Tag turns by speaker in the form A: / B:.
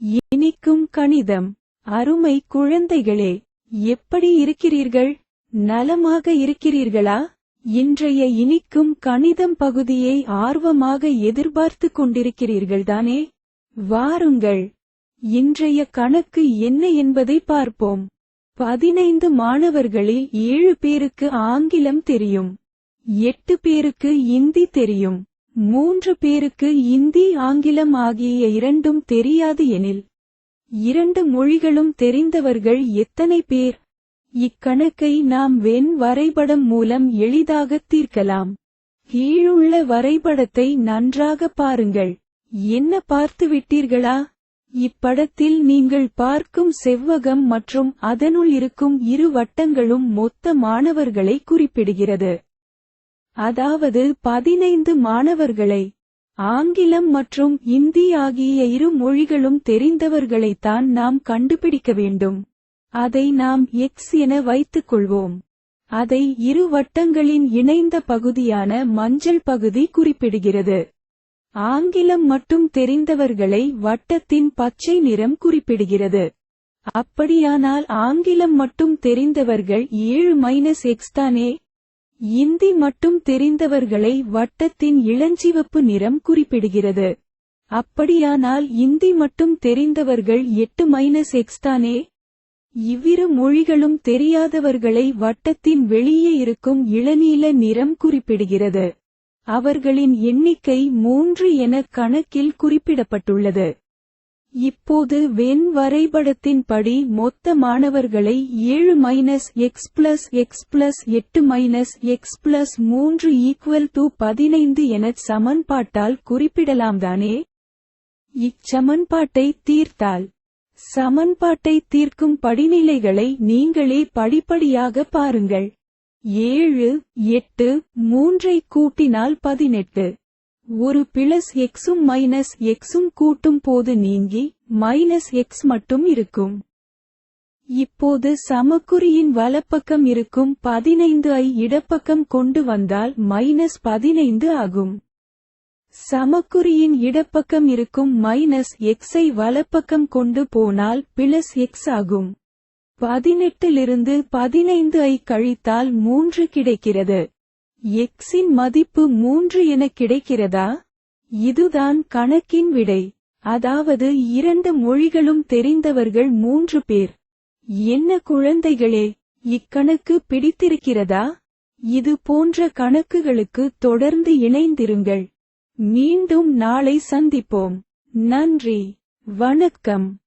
A: இனிக்கும் கணிதம். அருமை குழந்தைகளே எப்படி இருக்கிறீர்கள்? நலமாக இருக்கிறீர்களா? இன்றைய இனிக்கும் கணிதம் பகுதியை ஆர்வமாக எதிர்பார்த்து கொண்டிருக்கிறீர்கள்தானே? வாருங்கள் இன்றைய கணக்கு என்ன என்பதை பார்ப்போம். பதினைந்து மாணவர்களில் ஏழு பேருக்கு ஆங்கிலம் தெரியும். எட்டு பேருக்கு இந்தி தெரியும். மூன்று பேருக்கு இந்தி ஆங்கிலம் ஆகிய இரண்டும் தெரியாது எனில் இரண்டு மொழிகளும் தெரிந்தவர்கள் எத்தனை பேர்? இக்கணக்கை நாம் வெண் வரைபடம் மூலம் எளிதாக தீர்க்கலாம். கீழுள்ள வரைபடத்தை நன்றாக பாருங்கள். என்ன பார்த்து விட்டீர்களா இப்படத்தில் நீங்கள் பார்க்கும் செவ்வகம் மற்றும் அதனுள் இருக்கும் இரு வட்டங்களும் மொத்த மாணவர்களை குறிப்பிடுகிறது. அதாவது பதினைந்து மாணவர்களை ஆங்கிலம் மற்றும் இந்தி ஆகிய இரு மொழிகளும் தெரிந்தவர்களைத்தான் நாம் கண்டுபிடிக்க வேண்டும். அதை நாம் எக்ஸ் என வைத்துக் கொள்வோம் அதை இரு வட்டங்களின் இணைந்த பகுதியான மஞ்சள் பகுதி குறிப்பிடுகிறது. ஆங்கிலம் மட்டும் தெரிந்தவர்களை வட்டத்தின் பச்சை நிறம் குறிப்பிடுகிறது. அப்படியானால் ஆங்கிலம் மட்டும் தெரிந்தவர்கள் ஏழு மைனஸ் எக்ஸ் தானே? இந்தி மட்டும் தெரிந்தவர்களை வட்டத்தின் இளஞ்சிவப்பு நிறம் குறிப்பிடுகிறது. அப்படியானால் இந்தி மட்டும் தெரிந்தவர்கள் எட்டு மைனஸ் எக்ஸ் தானே? இவ்விரு மொழிகளும் தெரியாதவர்களை வட்டத்தின் வெளியே இருக்கும் இளநீல நிறம் குறிப்பிடுகிறது. அவர்களின் எண்ணிக்கை மூன்று என கணக்கில் குறிப்பிடப்பட்டுள்ளது. இப்போது வெண் வரைபடத்தின்படி மொத்த மாணவர்களை ஏழு minus x plus x plus எட்டு மைனஸ் எக்ஸ் பிளஸ் மூன்று ஈக்குவல் டு பதினைந்து எனச் சமன்பாட்டால் குறிப்பிடலாம்தானே இச்சமன்பாட்டை தீர்த்தால். சமன்பாட்டை தீர்க்கும் படிநிலைகளை நீங்களே படிப்படியாக பாருங்கள். ஏழு எட்டு மூன்றை கூட்டினால் பதினெட்டு. ஒரு பிளஸ் எக்ஸும் மைனஸ் எக்ஸும் கூட்டும் போது நீங்கி மைனஸ் எக்ஸ் மட்டும் இருக்கும். இப்போது சமக்குறியின் வலப்பக்கம் இருக்கும் பதினைந்து ஐ இடப்பக்கம் கொண்டு வந்தால் மைனஸ் பதினைந்து ஆகும். சமக்குறியின் இடப்பக்கம் இருக்கும் மைனஸ் எக்ஸை வலப்பக்கம் கொண்டு போனால் பிளஸ் எக்ஸ் ஆகும். பதினெட்டிலிருந்து பதினைந்து ஐ கழித்தால் மூன்று கிடைக்கிறது. எக்ஸின் மதிப்பு மூன்று என கிடைக்கிறதா? இதுதான் கணக்கின் விடை. அதாவது இரண்டு மொழிகளும் தெரிந்தவர்கள் மூன்று பேர். என்ன குழந்தைகளே இக்கணக்கு பிடித்திருக்கிறதா? இது போன்ற கணக்குகளுக்கு தொடர்ந்து இணைந்திருங்கள். மீண்டும் நாளை சந்திப்போம். நன்றி. வணக்கம்.